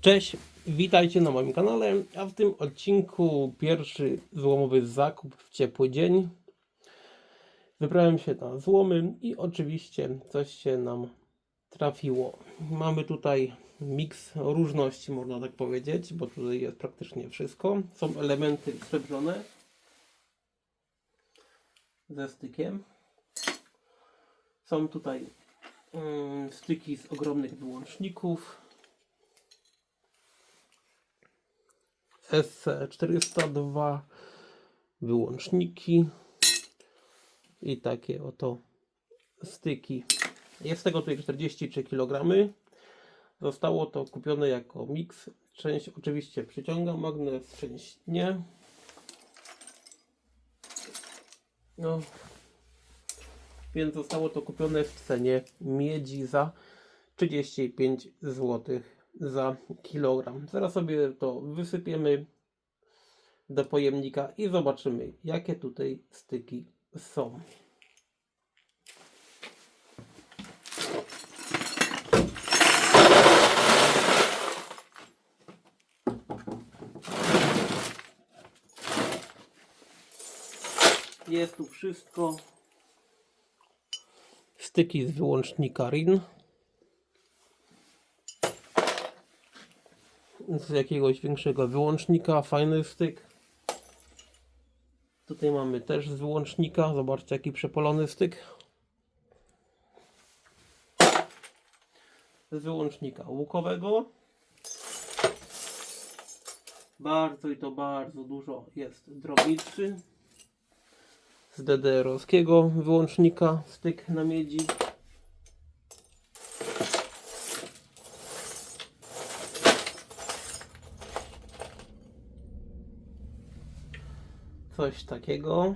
Cześć, witajcie na moim kanale, a w tym odcinku pierwszy złomowy zakup w ciepły dzień. Wybrałem się na złomy i oczywiście coś się nam trafiło. Mamy tutaj miks różności, można tak powiedzieć, bo tutaj jest praktycznie wszystko. Są elementy srebrne ze stykiem. Są tutaj mm, styki z ogromnych wyłączników. SC402 wyłączniki i takie oto styki. Jest tego tutaj 43 kg. Zostało to kupione jako miks. Część oczywiście przyciąga magnes, część nie. No, więc zostało to kupione w cenie miedzi za 35 zł za kilogram. Zaraz sobie to wysypiemy do pojemnika i zobaczymy, jakie tutaj styki są. Jest tu wszystko. Styki z wyłącznika RIN. Z jakiegoś większego wyłącznika, fajny styk. Tutaj mamy też z wyłącznika, zobaczcie jaki przepolony styk. Z wyłącznika łukowego. Bardzo i to bardzo dużo jest drobniczy. Z DDR-owskiego wyłącznika styk na miedzi. Coś takiego.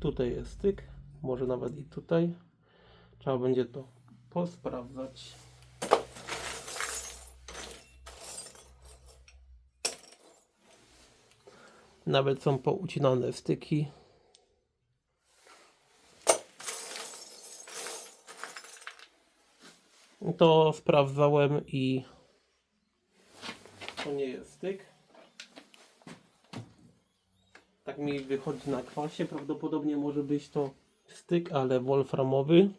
Tutaj jest styk, może nawet i tutaj. Trzeba będzie to posprawdzać. Nawet są poucinane styki. To sprawdzałem i to nie jest styk. Tak mi wychodzi na kwasie. Prawdopodobnie może być to styk, ale wolframowy.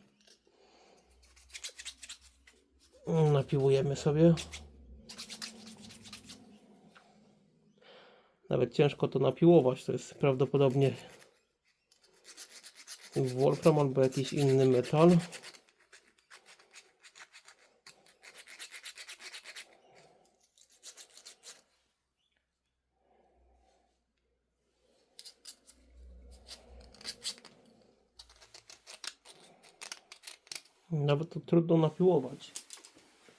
Napiłujemy sobie. Nawet ciężko to napiłować. To jest prawdopodobnie wolfram albo jakiś inny metal. Nawet to trudno napiłować.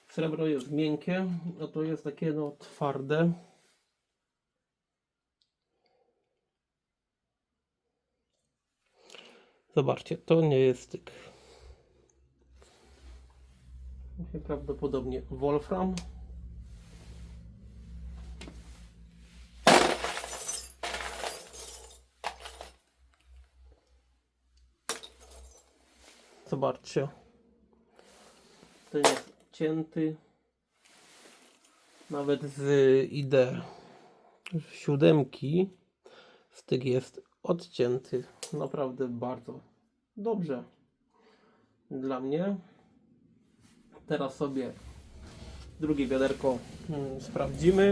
Srebro jest miękkie, a to jest takie no twarde. Zobaczcie, to nie jest styk. Prawdopodobnie wolfram. Zobaczcie. Ten jest cięty. Nawet z ID siódemki styk jest odcięty. Naprawdę bardzo dobrze. Dla mnie. Teraz sobie drugie wiaderko mm, sprawdzimy.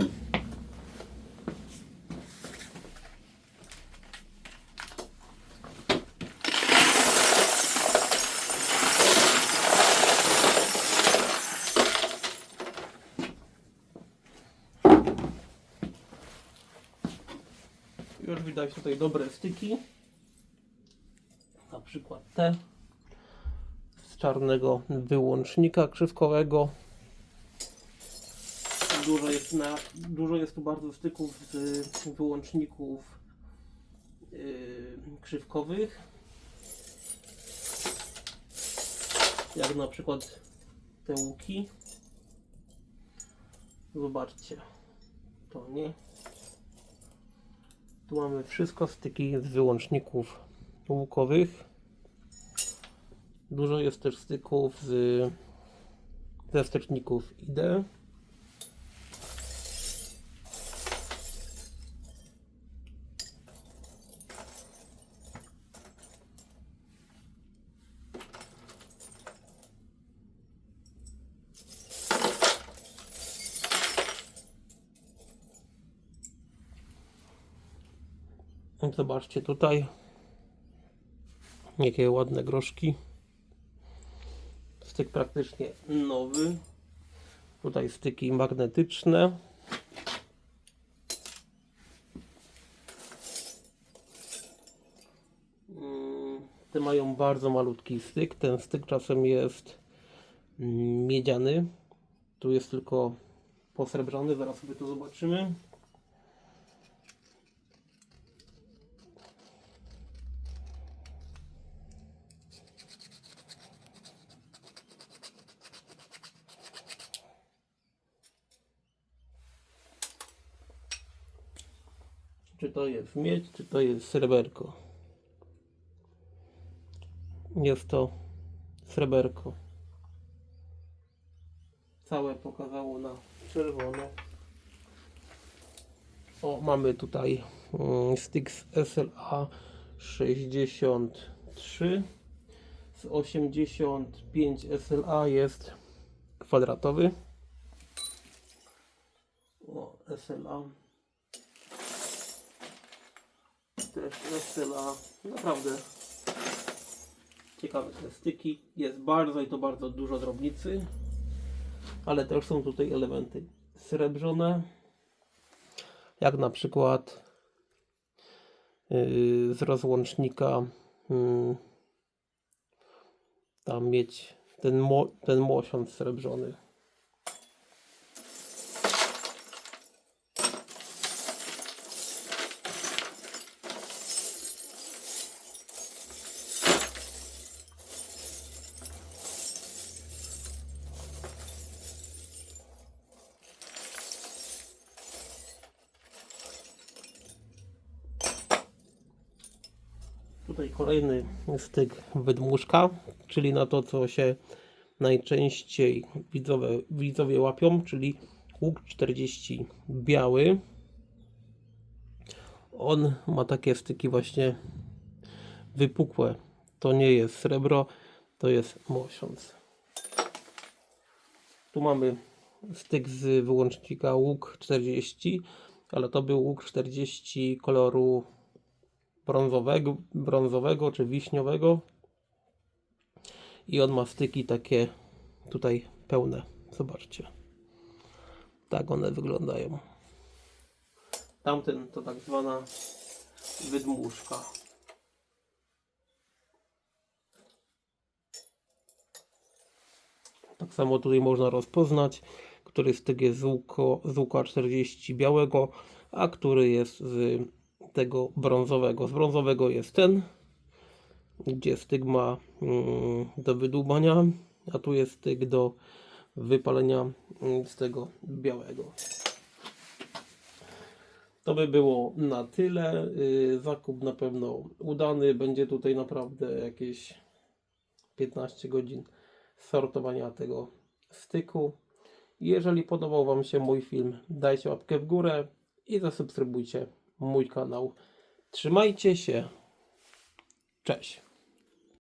Widać tutaj dobre styki. Na przykład te z czarnego wyłącznika krzywkowego. Dużo jest, na, dużo jest tu bardzo styków z wyłączników yy, krzywkowych. Jak na przykład te łuki. Zobaczcie. To nie. Tu mamy wszystko styki z wyłączników łukowych. Dużo jest też styków z ze wsteczników IDE. Zobaczcie tutaj, jakie ładne groszki. Styk praktycznie nowy. Tutaj styki magnetyczne. Mm, Te mają bardzo malutki styk. Ten styk czasem jest miedziany. Tu jest tylko posrebrzony. Zaraz sobie to zobaczymy. Czy to jest miedź, czy to jest sreberko. Jest to sreberko. Całe pokazało na czerwono. O, mamy tutaj mm, Styx SLA 63 z 85 SLA jest kwadratowy. O, SLA też SLA. Naprawdę ciekawe te styki. Jest bardzo i to bardzo dużo drobnicy, ale też są tutaj elementy srebrzone, jak na przykład yy, z rozłącznika yy, tam mieć ten, mo, ten mosiąc srebrzony. Tutaj kolejny styk wydmuszka, czyli na to, co się najczęściej widzowie, widzowie łapią, czyli łuk 40 biały. On ma takie styki właśnie wypukłe. To nie jest srebro, to jest mosiąc. Tu mamy styk z wyłącznika łuk 40, ale to był łuk 40 koloru brązowego, brązowego czy wiśniowego. I on ma styki takie tutaj pełne. Zobaczcie. Tak one wyglądają. Tamten to tak zwana wydmuszka. Tak samo tutaj można rozpoznać który styk jest z, łuko, z łuka 40 białego a który jest z tego brązowego. Z brązowego jest ten, gdzie styk ma mm, do wydłubania, a tu jest styk do wypalenia mm, z tego białego. To by było na tyle. Y, Zakup na pewno udany. Będzie tutaj naprawdę jakieś 15 godzin sortowania tego styku. Jeżeli podobał Wam się mój film, dajcie łapkę w górę i zasubskrybujcie mój kanał. Trzymajcie się. Cześć.